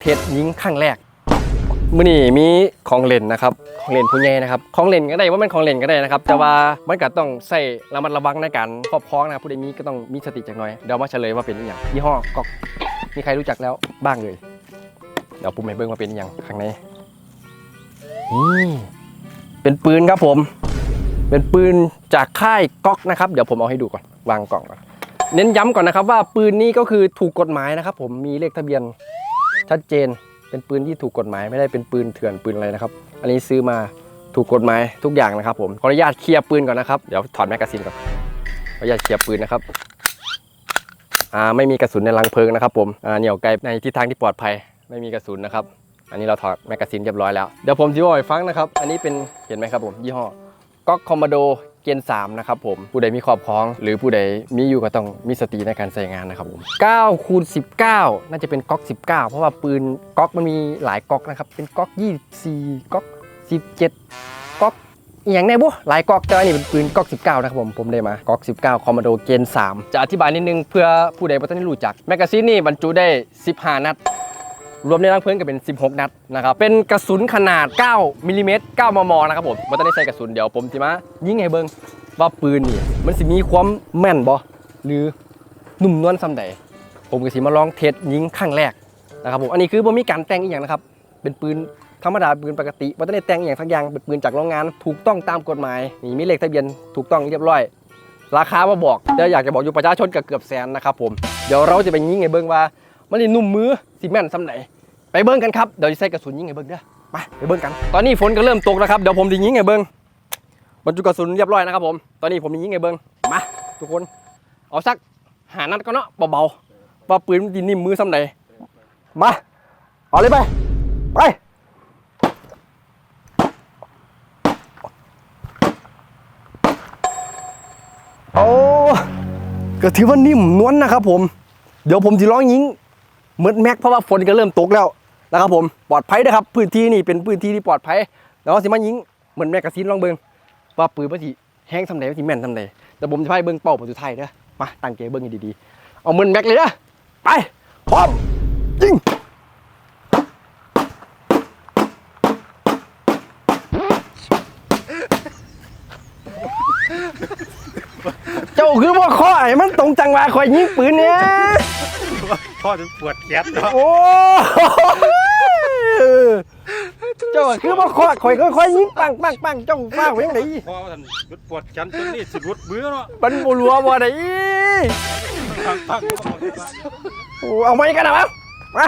เทสยิงครั้งแรกมื่อนี้มีของเล่นนะครับของเล่นผู้ใหญ่นะครับของเล่นก็ได้ว่ามันของเล่นก็ได้นะครับ แต่ว่ามันก็ต้องใส่ระมัดระวังในการครอบครองนะครับผู้ใดมีก็ต้องมีสติจักหน่อยเดี๋ยวมาเฉลยว่าเป็นอหย่างยี่ห้อก๊อกมีใครรู้จักแล้วบ้างเลยเดี๋ยวปุ่มให้เบิ้งว่าเป็นอหย่างข้างในนี่เป็นปืนครับผม เป็นปืนจากค่ายก๊อกนะครับ เดี๋ยวผมเอาให้ดูก่อนวางกล่องก่อนเน้นย้ำก่อนนะครับว่าปืนนี้ก็คือถูกกฎหมายนะครับ ผมมีเลขทะเบียน ชัดเจนเป็นปืนที่ถูกกฎหมายไม่ได้เป็นปืนเถื่อนปืนอะไรนะครับ อันนี้ซื้อมาถูกกฎหมายทุกอย่างนะครับ ผมขออนุญาตเคลียร์ปืนก่อนนะครับเดี๋ยวถอดแมกกาซีนก่อนขออนุญาตเคลียร์ปืนนะครับอ่าไม่มีกระสุนในรังเพลิงนะครับ ผมอ่าเหนี่ยวไกลในทิศทางที่ปลอดภัยไม่มีกระสุนนะครับ อันนี้เราถอดแมกกาซีนเรียบร้อยแล้วเดี๋ยวผมจะบอกให้ฟังนะครับ อันนี้เป็นเห็นไหมครับผมยี่ห้อก๊อกคอมมานโด เกน3นะครับผมผู้ใดมีครอบครอง หรือผู้ใดมีอยู่ก็ต้องมีสติในการใช้งานนะครับผม9คูณ19 น่าจะเป็นก๊อก 19 เพราะว่าปืนก๊อกมันมีหลายก๊อกนะครับเป็นก๊อก 24ก๊อก 17ก๊อกอย่างแน่บุหลายก๊อกแต่อันนี้เป็นปืนก๊อก 19 นะครับผมผมได้มาก๊อก 19 คอมมานโดเกน3จะอธิบายนิดนึงเพื่อผู้ใดบ่ทันได้รู้จักแมกกาซีนนี่บรรจุได้ 15 นัด รวมในรังเพลิงก็เป็น 16 นัดนะครับ เป็นกระสุนขนาด 9มิลลิเมตร9มม นะครับผมมันต้องได้ใส่กระสุนเดี๋ยวผมสิมายิงให้เบิงว่าปืนนี่มันสิมีความแม่นบ่หรือนุ่มนวลซำใดผมก็สิมาลองเทสยิงครั้งแรกนะครับผมอันนี้คือบ่มีการแต่งอีกอย่างนะครับ เป็นปืนธรรมดาปืนปกติบ่ต้องได้แต่งอย่างสักอย่างเป็นปืนจากโรงงาน ถูกต้องตามกฎหมายนี่มีเลขทะเบียนถูกต้องเรียบร้อย ราคามาบอกแต่อยากจะบอกอยู่ประชาชนก็เกือบแสนนะครับผมเดี๋ยวเราจะไปยิงให้เบิงว่า มันสินุ่มมือสิแม่นซำใดไปเบิ้งกันครับเดี๋ยวจะใส่กระสุนยิงไงเบิ้งเด้อไปไปเบิ้งกัน ตอนนี้ฝนก็เริ่มตกแล้วครับเดี๋ยวผมจะยิงไงเบิ้งบรรจุกระสุนเรียบร้อยนะครับผมตอนนี้ผมจะยิงไงเบิ้งมาทุกคนเอาสักหานัดก็เนาะเบาๆว่าปืนมันดินิ่มมือซ้ำใดมาเอาเลยไปไปโอ้ก็ถือว่านิ่มนวลนะครับผม เดี๋ยวผมจะร้องยิง เหมือนแม็กเพราะว่าฝนก็เริ่มตกแล้วนะครับผมปลอดภัยนะครับ พื้นที่นี่เป็นพื้นที่ที่ปลอดภัยแล้วสิมายิงเหมือนแม็กกาซีนลองเบิงว่าปืนว่าสิแห้งทำไหนว่าสิแม่นทำไหนแต่ผมจะให้เบิงเป้าประตูไทายเด้อมาตั้งใจเบิงให้ดีๆเอาเหมือนแม็กเลยนะไปพร้อมยิงเจ้าคือว่าข้อไอ้มันตรงจังหวะคอยยิงปืนเนี่ย พ่อถึงปวดแขนเนาะโอ้เจ้าคือมาคอยคอยค่อยๆยิงปังปังปังเจ้าฟ้าเวงไหนพ่อท่านหยุดปวดแขนจนนี่สิรุดมือเนาะมันบัรัวบ่ไหนปังปังโอ้เอาไม้กันนะมั้งมา